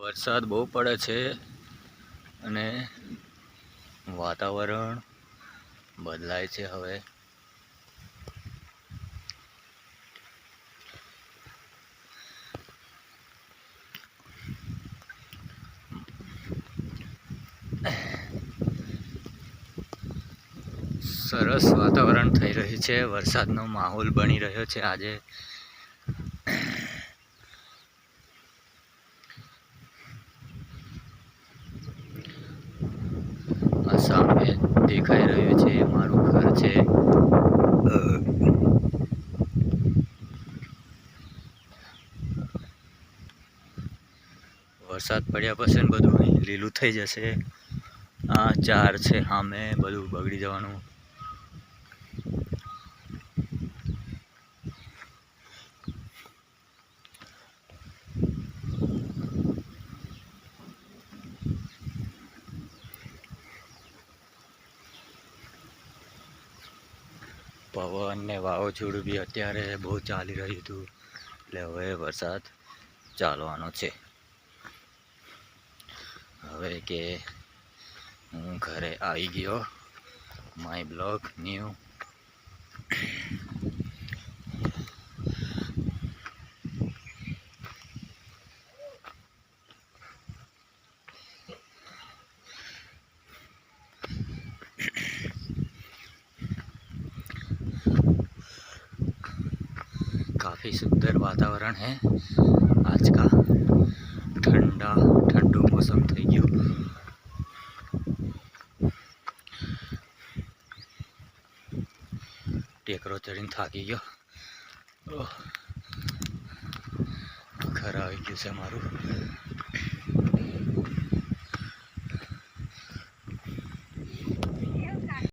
વરસાદ બહુ પડે છે અને વાતાવરણ બદલાય છે હવે. સરસ વાતાવરણ થઈ રહ્યું છે, વરસાદનો માહોલ બની રહ્યો છે આજે. દેખાઈ રહ્યું છે મારું ઘર છે. વરસાદ પડ્યા પછી બધું લીલું થઈ જશે. આ ચાર છે સામે બધું બગડી જવાનું પવન ને વાવાઝોડું બી અત્યારે બહુ ચાલી રહ્યું હતું. એટલે હવે વરસાદ ચાલવાનો છે. હવે કે હું ઘરે આવી ગયો. માય બ્લોગ ન્યૂ काफ़ी सुंदर वातावरण है आज का ठंडा ठंडू मौसम થઈ ગયું ટેકરો ચડીને થાકી ગયો ઓહ. ઘર આવી ગયું છે મારું